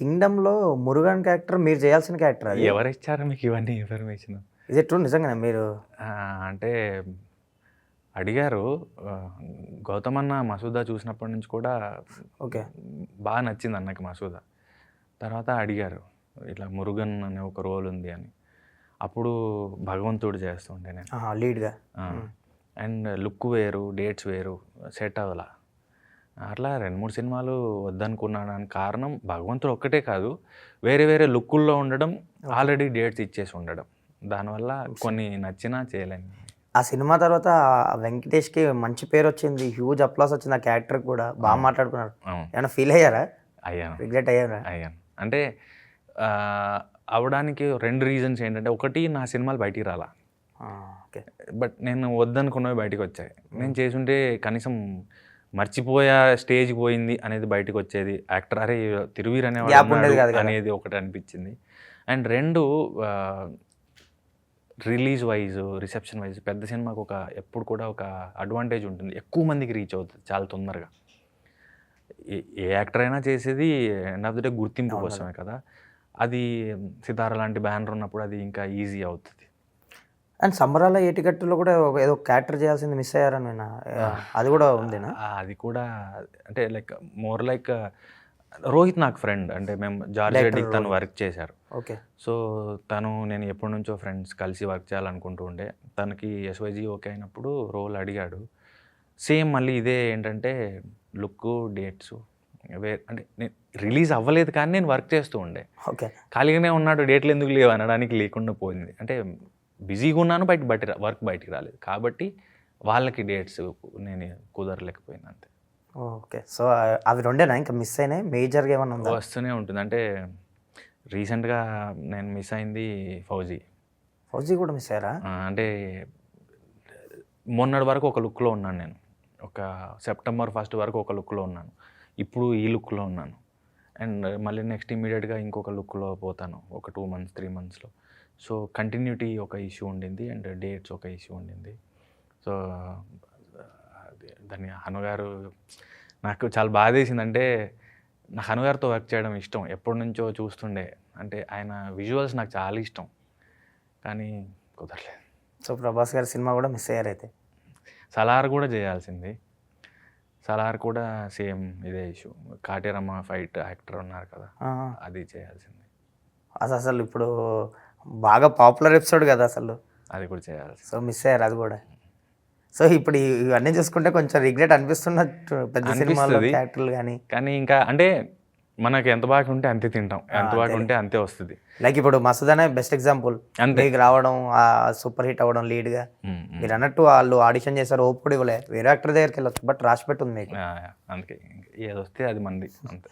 కింగ్డమ్లో Murugan character మీరు చేయాల్సిన character అది? ఎవరు ఇచ్చారు మీకు ఇవన్నీ ఇన్ఫర్మేషన్? ఇది ట్రూ నిజంగానే మీరు? అంటే అడిగారు. గౌతమ్ అన్న మసూదా చూసినప్పటి నుంచి కూడా ఓకే. బాగా నచ్చింది అన్నకి మసూదా. తర్వాత అడిగారు ఇట్లా మురుగన్ అనే ఒక రోల్ ఉంది అని. అప్పుడు భగవంతుడు చేస్తుండే నేను లీడ్గా అండ్ లుక్ వేరు డేట్స్ వేరు సెట్ అవ్వాల. అట్లా రెండు మూడు సినిమాలు వద్దనుకున్నాడానికి కారణం భగవంతుడు ఒక్కటే కాదు. వేరే వేరే లుక్కుల్లో ఉండడం ఆల్రెడీ డేట్స్ ఇచ్చేసి ఉండడం. దానివల్ల కొన్ని నచ్చినా చేయలేను. ఆ సినిమా తర్వాత వెంకటేష్కి మంచి పేరు వచ్చింది. హ్యూజ్ అప్లాస్ వచ్చింది ఆ క్యారెక్టర్ కూడా. బాగా మాట్లాడుకున్నారు ఏమైనా ఫీల్ అయ్యారా? అయ్యాను. రిగ్రెట్ అయ్యారా? అయ్యాను. అంటే అవడానికి రెండు రీజన్స్ ఏంటంటే ఒకటి నా సినిమాలు బయటికి రాలా. ఓకే. బట్ నేను వద్దనుకున్నవి బయటికి వచ్చాయి. నేను చేసుంటే కనీసం మర్చిపోయా స్టేజ్ పోయింది అనేది బయటకు వచ్చేది. యాక్టర్ అరే తిరువీర్ అనేవాడు. అనేది ఒకటి అనిపించింది. అండ్ రెండు రిలీజ్ వైజ్ రిసెప్షన్ వైజ్ పెద్ద సినిమాకు ఒక ఎప్పుడు కూడా ఒక అడ్వాంటేజ్ ఉంటుంది. ఎక్కువ మందికి రీచ్ అవుతుంది చాలా తొందరగా. ఏ- ఏ యాక్టర్ అయినా చేసేది ఎండ్ ఆఫ్ ద డే గుర్తింపు కోసమే కదా. అది సితార లాంటి బ్యానర్ ఉన్నప్పుడు అది ఇంకా ఈజీ అవుతుంది. అండ్ సంబరాల ఏటికట్టులో కూడా ఒక ఏదో క్యారెక్టర్ చేయాల్సింది మిస్ అయ్యారని నేను అది కూడా ఉందేనా? అది కూడా అంటే లైక్ మోర్ లైక్ రోహిత్ నాకు ఫ్రెండ్ అంటే మేము జార్జ్ తను. వర్క్ చేశారు. ఓకే. సో తను నేను ఎప్పటి నుంచో ఫ్రెండ్స్ కలిసి వర్క్ చేయాలనుకుంటూ ఉండే. తనకి ఎస్వైజీ ఓకే అయినప్పుడు రోల్ అడిగాడు. సేమ్ మళ్ళీ ఇదే ఏంటంటే లుక్ డేట్స్ వే అంటే నేను రిలీజ్ అవ్వలేదు కానీ నేను వర్క్ చేస్తూ ఉండే. ఓకే. ఖాళీగానే ఉన్నాడు డేట్లు ఎందుకు లేవు అనడానికి లేకుండా పోయింది. అంటే బిజీగా ఉన్నాను బయట బయట వర్క్ బయటికి రాలేదు. కాబట్టి వాళ్ళకి డేట్స్ నేను కుదరలేకపోయింది అంతే. ఓకే. సో అవి రెండేనా? ఇంకా మిస్ అయినాయి? మేజర్గా ఏమన్నా ఉందా? వస్తూనే ఉంటుంది. అంటే రీసెంట్గా నేను మిస్ అయింది ఫౌజీ. ఫౌజీ కూడా మిస్ అయ్యారా? అంటే మొన్నటి వరకు ఒక లుక్లో ఉన్నాను నేను. ఒక సెప్టెంబర్ ఫస్ట్ వరకు ఒక లుక్లో ఉన్నాను. ఇప్పుడు ఈ లుక్లో ఉన్నాను. అండ్ మళ్ళీ నెక్స్ట్ ఇమీడియట్గా ఇంకొక లుక్లో పోతాను. ఒక టూ మంత్స్ త్రీ మంత్స్లో. సో కంటిన్యూటీ ఒక ఇష్యూ ఉండింది అండ్ డేట్స్ ఒక ఇష్యూ ఉండింది. సో దాన్ని హనుగారు నాకు చాలా బాధ వేసిందంటే నాకు హనుగారితో వర్క్ చేయడం ఇష్టం. ఎప్పటి నుంచో చూస్తుండే. అంటే ఆయన విజువల్స్ నాకు చాలా ఇష్టం. కానీ కుదరలేదు. సో ప్రభాస్ గారి సినిమా కూడా మిస్ అయ్యారు అయితే? సలార్ కూడా చేయాల్సింది. సలార్ కూడా సేమ్ ఇదే ఇష్యూ. కాటేరమ్మ ఫైట్ యాక్టర్ ఉన్నారు కదా అది చేయాల్సింది. అసలు ఇప్పుడు బాగా పాపులర్ ఎపిసోడ్ కదా అసలు. అది కూడా చేయాల్సింది సో మిస్ అయ్యారు అది కూడా. సో ఇప్పుడు ఇవన్నీ చూసుకుంటే కొంచెం రిగ్రెట్ అనిపిస్తున్నట్టు పెద్ద సినిమాలో. క్యారెక్టర్లు కానీ కానీ ఇంకా అంటే మనకు ఎంత బాగా ఉంటే అంతే తింటాం. ఎంత. బాగా ఉంటే అంతే వస్తుంది. లైక్ ఇప్పుడు మసూద్ అనే బెస్ట్ ఎగ్జాంపుల్. అంతే. మీకు రావడం ఆ సూపర్ హిట్ అవ్వడం లీడ్గా. మీరు అన్నట్టు వాళ్ళు ఆడిషన్ చేశారు ఓపు కూడా ఇవ్వలే. వేరే యాక్టర్ దగ్గరికి వెళ్ళొచ్చు బట్ రాసి పెట్టుంది మీకు. అందుకే. ఏది వస్తే అది మంది అంతే.